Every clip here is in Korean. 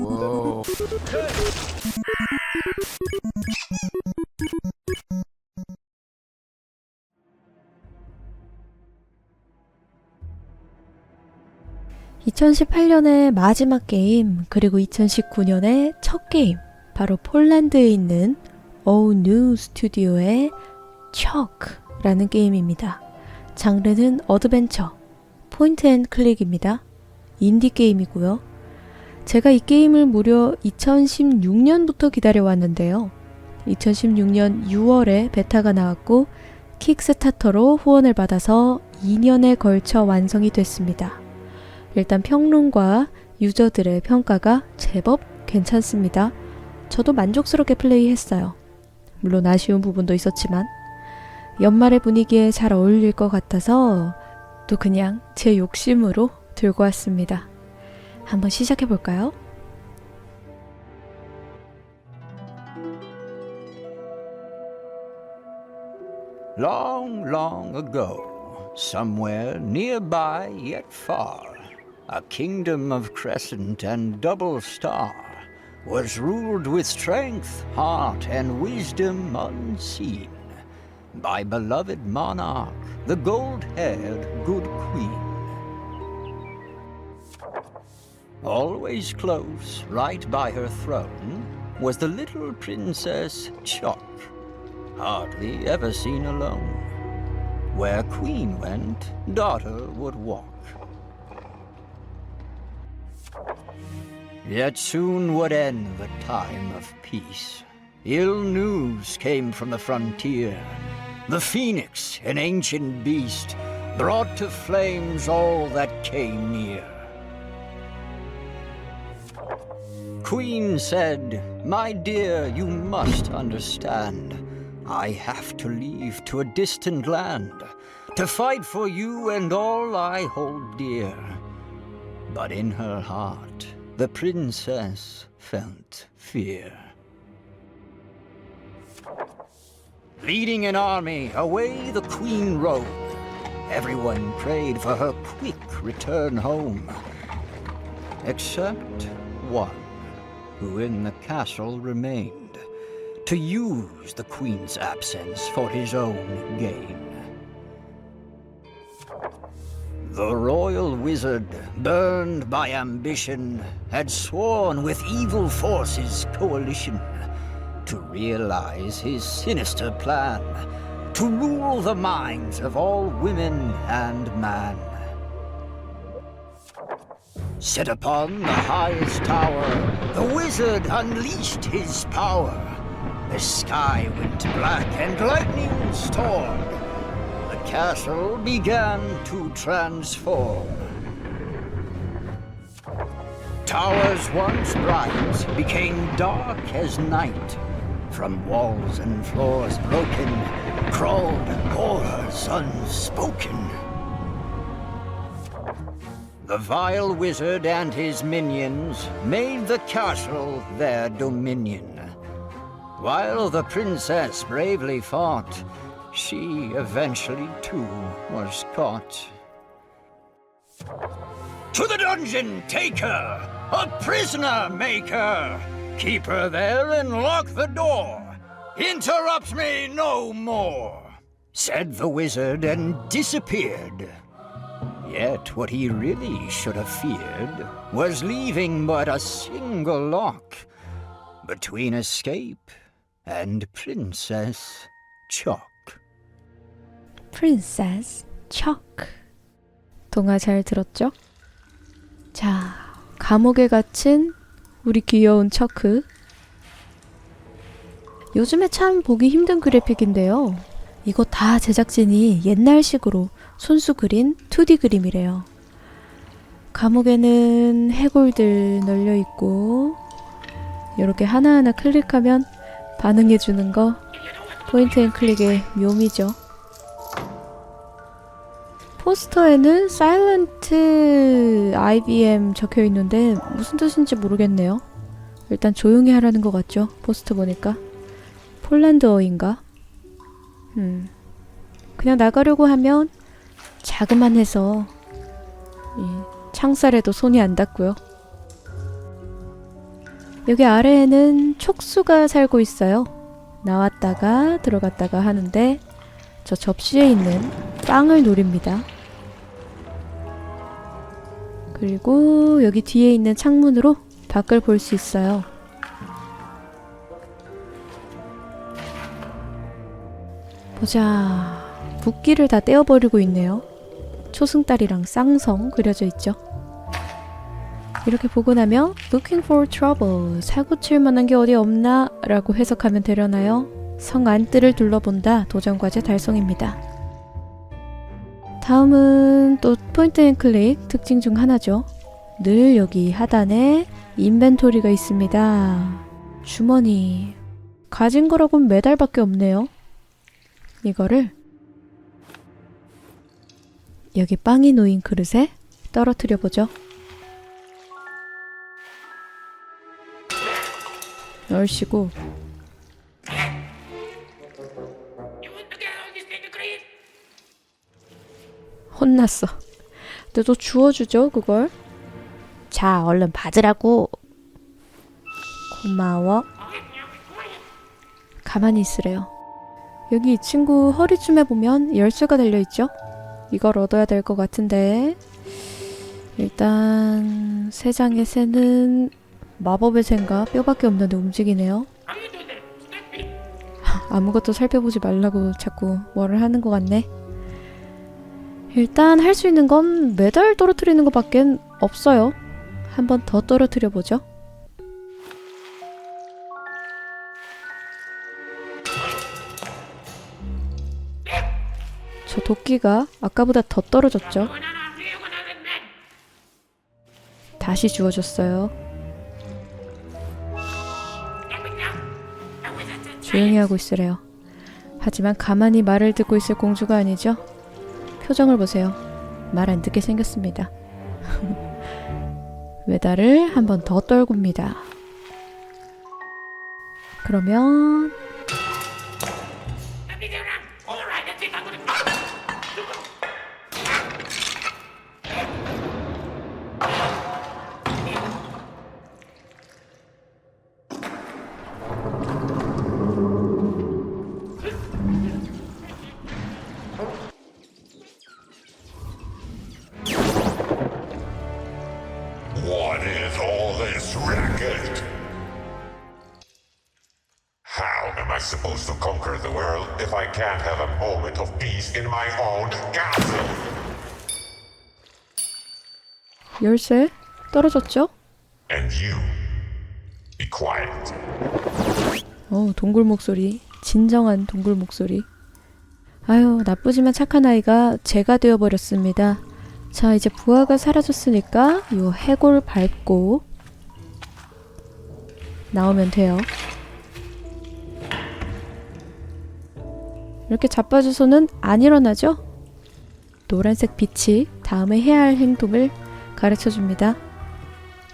Whoa. (2018년의) 마지막 게임 그리고 (2019년의) 첫 게임 바로 폴란드에 있는 어우뉴 스튜디오의 척라는 게임입니다. 장르는 어드벤처, 포인트 앤 클릭입니다. 인디 게임이고요. 제가 이 게임을 무려 2016년부터 기다려왔는데요. 2016년 6월에 베타가 나왔고 킥스타터로 후원을 받아서 2년에 걸쳐 완성이 됐습니다. 일단 평론과 유저들의 평가가 제법 괜찮습니다. 저도 만족스럽게 플레이했어요. 물론 아쉬운 부분도 있었지만 연말의 분위기에 잘 어울릴 것 같아서 또 그냥 제 욕심으로 들고 왔습니다. 한번 시작해 볼까요? Long, long ago, somewhere nearby yet far, a kingdom of crescent and double star was ruled with strength, heart, and wisdom unseen by beloved monarch, the gold-haired good queen. Always close, right by her throne, was the little princess Chuck hardly ever seen alone. Where queen went, daughter would walk. Yet soon would end the time of peace. Ill news came from the frontier. The phoenix, an ancient beast, brought to flames all that came near. Queen said, My dear, you must understand. I have to leave to a distant land to fight for you and all I hold dear. But in her heart, the princess felt fear. Leading an army, away the queen rode. Everyone prayed for her quick return home, except one who in the castle remained to use the queen's absence for his own gain. The royal wizard, burned by ambition, had sworn with evil forces coalition to realize his sinister plan to rule the minds of all women and man. Set upon the highest tower, the wizard unleashed his power. The sky went black and lightning stormed. The castle began to transform. Towers once bright became dark as night. From walls and floors broken crawled horrors unspoken. The vile wizard and his minions made the castle their dominion. While the princess bravely fought, she eventually too was caught. To the dungeon take her, a prisoner make her. Keep her there and lock the door. Interrupt me no more, said the wizard and disappeared. Yet what he really should have feared was leaving but a single lock between escape and Princess Chalk. Princess Chuck. 동화 잘 들었죠? 자, 감옥에 갇힌 우리 귀여운 척크. 요즘에 참 보기 힘든 그래픽인데요. 이거 다 제작진이 옛날식으로 손수 그린 2D 그림이래요. 감옥에는 해골들 널려 있고 이렇게 하나하나 클릭하면 반응해 주는 거 포인트 앤 클릭의 묘미죠. 포스터에는 사일런트 IBM 적혀 있는데 무슨 뜻인지 모르겠네요. 일단 조용히 하라는 것 같죠? 포스터 보니까. 폴란드어인가? 음. 그냥 나가려고 하면 자그만해서 이 창살에도 손이 안 닿고요. 여기 아래에는 촉수가 살고 있어요. 나왔다가 들어갔다가 하는데 저 접시에 있는 빵을 노립니다. 그리고 여기 뒤에 있는 창문으로 밖을 볼 수 있어요. 보자. 붓기를 다 떼어버리고 있네요. 초승달이랑 쌍성 그려져 있죠. 이렇게 보고 나면 looking for trouble 사고 칠 만한 게 어디 없나 라고 해석하면 되려나요? 성 안뜰을 둘러본다 도전 과제 달성입니다. 다음은 또 포인트 앤 클릭 특징 중 하나죠. 늘 여기 하단에 인벤토리가 있습니다. 주머니 가진 거라고는 메달밖에 없네요. 이거를 여기 빵이 놓인 그릇에 떨어뜨려 보죠. 얼씨구 혼났어. 또 주워주죠 그걸. 자 얼른 받으라고. 고마워. 가만히 있으래요. 여기 이 친구 허리춤에 보면 열쇠가 달려있죠? 이걸 얻어야 될 것 같은데 일단 세 장의 새는 마법의 새인가 뼈밖에 없는데 움직이네요. 아무것도 살펴보지 말라고 자꾸 뭐를 하는 것 같네. 일단 할 수 있는 건 메달 떨어뜨리는 것밖엔 없어요. 한 번 더 떨어뜨려 보죠. 저 도끼가 아까보다 더 떨어졌죠. 다시 주워졌어요. 조용히 하고 있으래요. 하지만 가만히 말을 듣고 있을 공주가 아니죠. 표정을 보세요. 말 안 듣게 생겼습니다. 메달을 한 번 더 떨굽니다. 그러면 can't have a moment of peace in my own castle? 열쇠 떨어졌죠? And you, be quiet. 어, 동굴 목소리. 진정한 동굴 목소리. 아유, 나쁘지만 착한 아이가 제가 되어버렸습니다. 자, 이제 부하가 사라졌으니까 요 해골 밟고 나오면 돼요. 이렇게 자빠져서는 안 일어나죠? 노란색 빛이 다음에 해야 할 행동을 가르쳐 줍니다.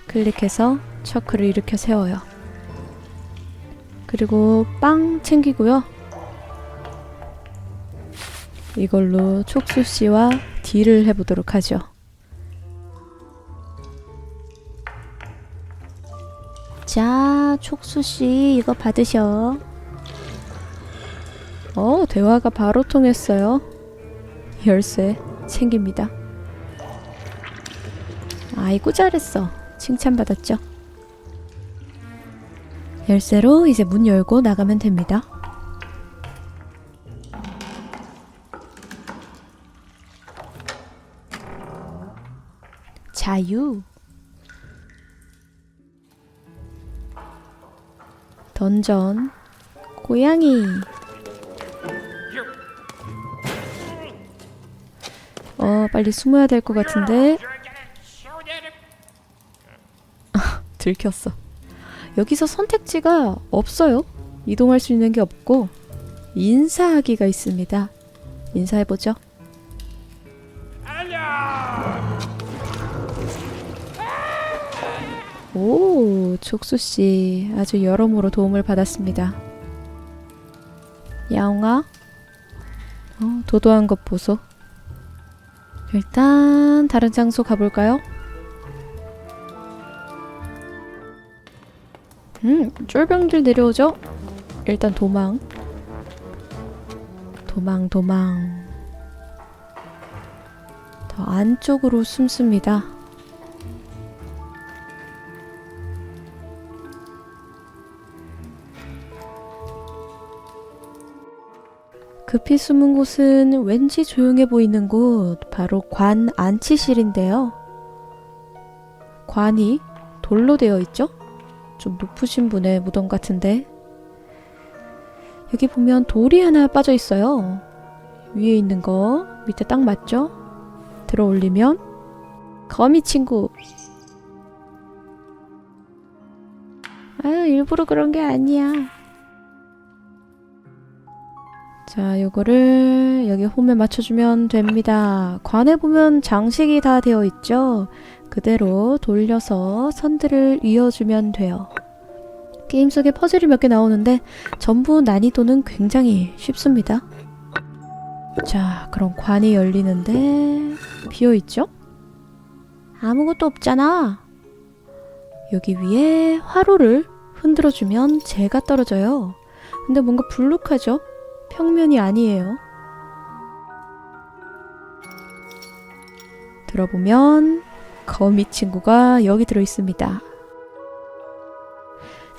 클릭해서 처크를 일으켜 세워요. 그리고 빵 챙기고요. 이걸로 촉수 씨와 딜을 해보도록 하죠. 자, 촉수 씨 이거 받으셔. 어, 대화가 바로 통했어요. 열쇠 챙깁니다. 아이고 잘했어. 칭찬받았죠? 열쇠로 이제 문 열고 나가면 됩니다. 자유. 던전. 고양이. 어, 빨리 숨어야 될 것 같은데. 들켰어. 여기서 선택지가 없어요. 이동할 수 있는 게 없고 인사하기가 있습니다. 인사해 보죠. 오, 촉수 씨 아주 여러모로 도움을 받았습니다. 야옹아, 어, 도도한 것 보소. 일단 다른 장소 가볼까요? 음, 쫄병들 내려오죠? 일단 도망. 도망, 도망. 더 안쪽으로 숨습니다. 급히 숨은 곳은 왠지 조용해 보이는 곳, 바로 관 안치실인데요. 관이 돌로 되어 있죠? 좀 높으신 분의 무덤 같은데. 여기 보면 돌이 하나 빠져 있어요. 위에 있는 거 밑에 딱 맞죠? 들어 올리면 거미 친구. 아유, 일부러 그런 게 아니야. 자, 요거를 여기 홈에 맞춰주면 됩니다. 관에 보면 장식이 다 되어 있죠? 그대로 돌려서 선들을 이어주면 돼요. 게임 속에 퍼즐이 몇 개 나오는데 전부 난이도는 굉장히 쉽습니다. 자, 그럼 관이 열리는데 비어 있죠? 아무것도 없잖아. 여기 위에 화로를 흔들어주면 재가 떨어져요. 근데 뭔가 불룩하죠? 평면이 아니에요. 들어보면 거미 친구가 여기 들어 있습니다.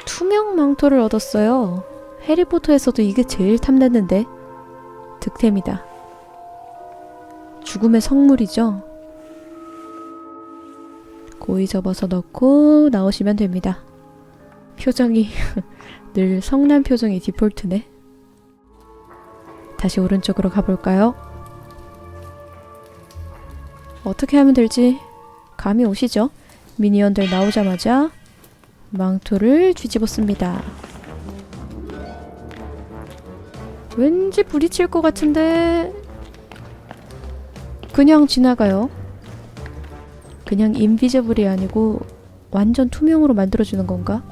투명 망토를 얻었어요. 해리포터에서도 이게 제일 탐냈는데 득템이다. 죽음의 성물이죠. 고이 접어서 넣고 나오시면 됩니다. 표정이 늘 성난 표정이 디폴트네. 다시 오른쪽으로 가볼까요? 어떻게 하면 될지 감이 오시죠? 미니언들 나오자마자 망토를 뒤집었습니다. 왠지 부딪힐 것 같은데 그냥 지나가요. 그냥 인비저블이 아니고 완전 투명으로 만들어주는 건가?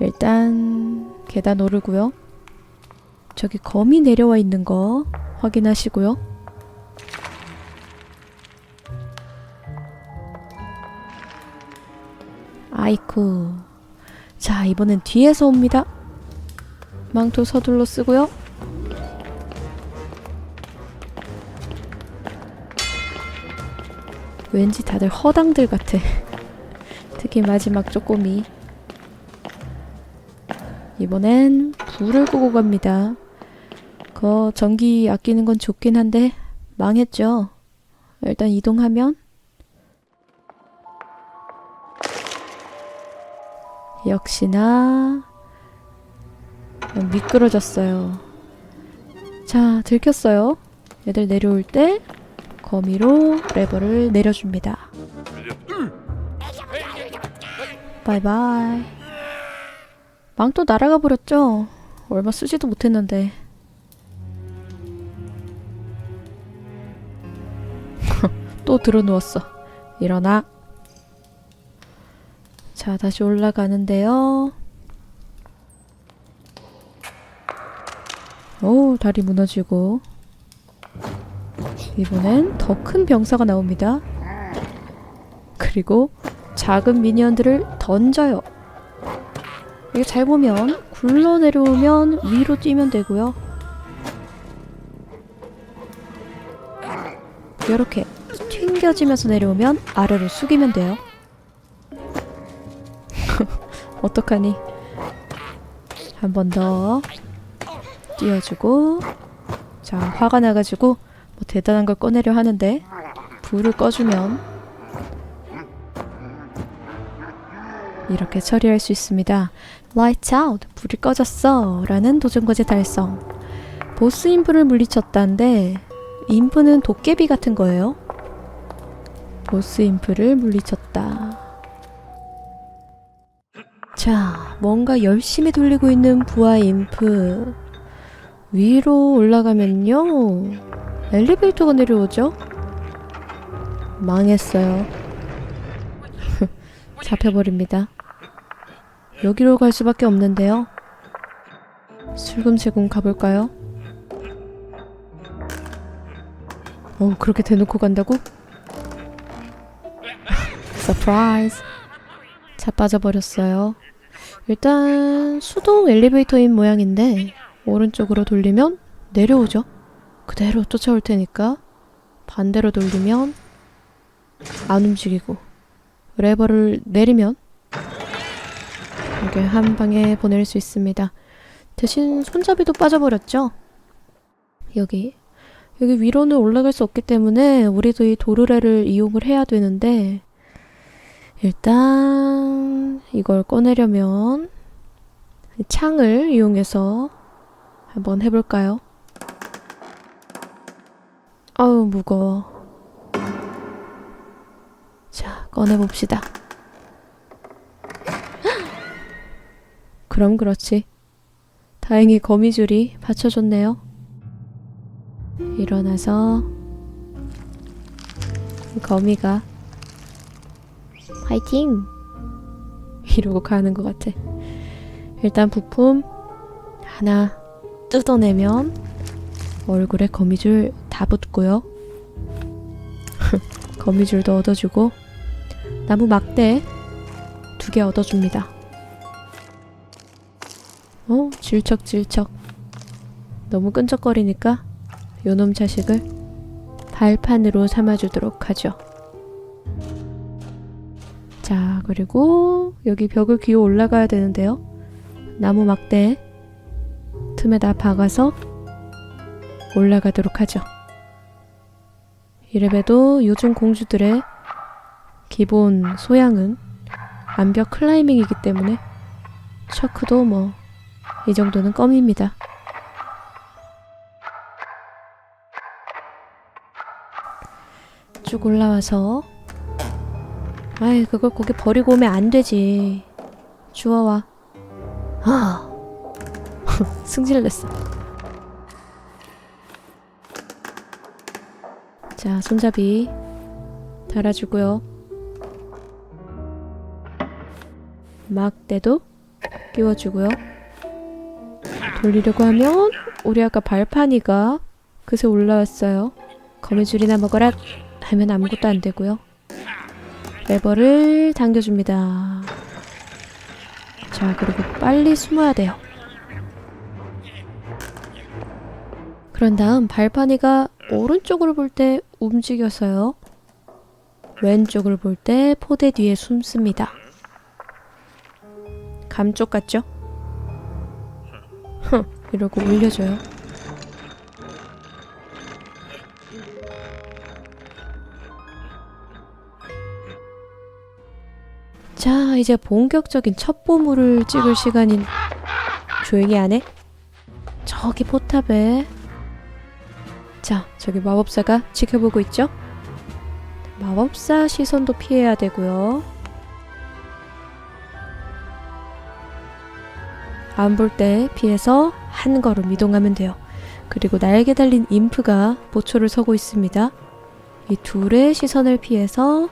일단 계단 오르고요. 저기 거미 내려와 있는 거 확인하시고요. 아이쿠. 자, 이번엔 뒤에서 옵니다. 망토 서둘러 쓰고요. 왠지 다들 허당들 같아. 특히 마지막 쪼꼬미. 이번엔 불을 끄고 갑니다. 그 전기 아끼는 건 좋긴 한데 망했죠. 일단 이동하면 역시나 미끄러졌어요. 자, 들켰어요. 애들 내려올 때 거미로 레버를 내려줍니다. 바이바이. 망토 날아가 버렸죠? 얼마 쓰지도 못했는데. 또 들어누웠어. 일어나. 자, 다시 올라가는데요. 오, 다리 무너지고. 이번엔 더 큰 병사가 나옵니다. 그리고 작은 미니언들을 던져요. 이게 잘 보면 굴러 내려오면 위로 뛰면 되고요. 이렇게 튕겨지면서 내려오면 아래로 숙이면 돼요. 어떡하니? 한 번 더 띄워주고 자 화가 나가지고 뭐 대단한 걸 꺼내려 하는데 불을 꺼주면 이렇게 처리할 수 있습니다. Lights out! 불이 꺼졌어! 라는 도전과제 달성. 보스 인프를 물리쳤다는데 인프는 도깨비 같은 거예요. 보스 인프를 물리쳤다. 자, 뭔가 열심히 돌리고 있는 부하 인프. 위로 올라가면요. 엘리베이터가 내려오죠? 망했어요. 잡혀버립니다. 여기로 갈 수밖에 없는데요. 슬금슬금 가볼까요? 어, 그렇게 대놓고 간다고? 서프라이즈. 자 빠져 버렸어요. 일단 수동 엘리베이터인 모양인데 오른쪽으로 돌리면 내려오죠. 그대로 쫓아올 테니까 반대로 돌리면 안 움직이고 레버를 내리면 이렇게 한 방에 보낼 수 있습니다. 대신 손잡이도 빠져버렸죠. 여기 여기 위로는 올라갈 수 없기 때문에 우리도 이 도르래를 이용을 해야 되는데 일단 이걸 꺼내려면 창을 이용해서 한번 해볼까요? 아우 무거워. 자 꺼내봅시다. 그럼 그렇지. 다행히 거미줄이 받쳐줬네요. 일어나서 거미가 화이팅! 이러고 가는 것 같아. 일단 부품 하나 뜯어내면 얼굴에 거미줄 다 붙고요. 거미줄도 얻어주고 나무 막대 두 개 얻어줍니다. 어, 질척질척. 너무 끈적거리니까 요놈 자식을 발판으로 삼아주도록 하죠. 그리고 여기 벽을 기어 올라가야 되는데요. 나무 막대 틈에다 박아서 올라가도록 하죠. 이래봬도 요즘 공주들의 기본 소양은 암벽 클라이밍이기 때문에 셔크도 뭐 이 정도는 껌입니다. 쭉 올라와서 아이 그걸 거기 버리고 오면 안 되지. 주워와. 아. 승질냈어. 자 손잡이 달아주고요. 막대도 끼워주고요. 돌리려고 하면 우리 아까 발판이가 그새 올라왔어요. 거미줄이나 먹어라 하면 아무것도 안 되고요. 레버를 당겨줍니다. 자, 그리고 빨리 숨어야 돼요. 그런 다음 발판이가 오른쪽으로 볼 때 움직여서요. 왼쪽을 볼 때 포대 뒤에 숨습니다. 감쪽 같죠? 흥, 이러고 올려줘요. 자, 이제 본격적인 첫 보물을 찍을 시간인 조용히 안 해? 저기 포탑에 자, 저기 마법사가 지켜보고 있죠? 마법사 시선도 피해야 되고요. 안 볼 때 피해서 한 걸음 이동하면 돼요. 그리고 날개 달린 인프가 보초를 서고 있습니다. 이 둘의 시선을 피해서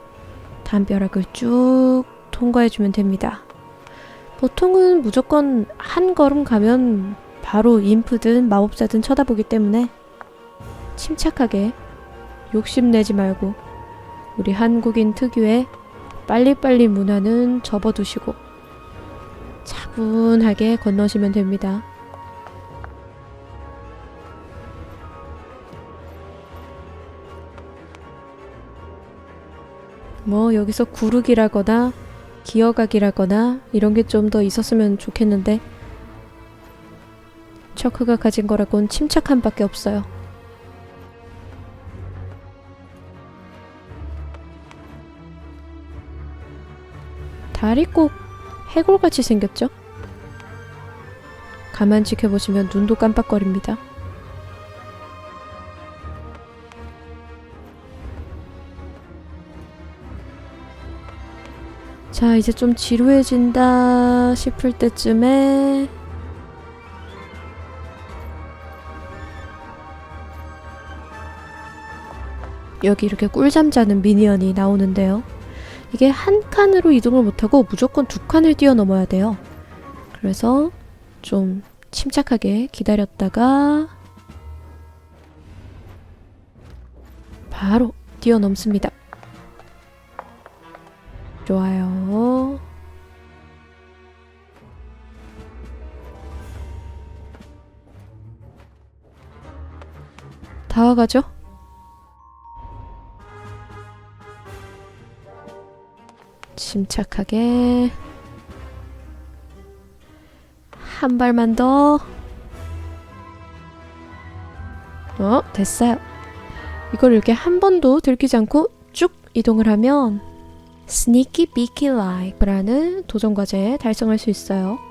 담벼락을 쭉 통과해주면 됩니다. 보통은 무조건 한 걸음 가면 바로 인프든 마법사든 쳐다보기 때문에 침착하게 욕심내지 말고 우리 한국인 특유의 빨리빨리 문화는 접어두시고 차분하게 건너시면 됩니다. 뭐 여기서 구르기라거나 기어가기라거나 이런 게 좀 더 있었으면 좋겠는데 척크가 가진 거라곤 침착함밖에 없어요. 다리 꼭 해골같이 생겼죠? 가만 지켜보시면 눈도 깜빡거립니다. 자, 이제 좀 지루해진다 싶을 때쯤에 여기 이렇게 꿀잠 자는 미니언이 나오는데요. 이게 한 칸으로 이동을 못하고 무조건 두 칸을 뛰어넘어야 돼요. 그래서 좀 침착하게 기다렸다가 바로 뛰어넘습니다. 좋아요. 다가가죠? 침착하게 한 발만 더. 어, 됐어요. 이걸 이렇게 한 번도 들키지 않고 쭉 이동을 하면 Sneaky Beaky Like라는 도전 과제 달성할 수 있어요.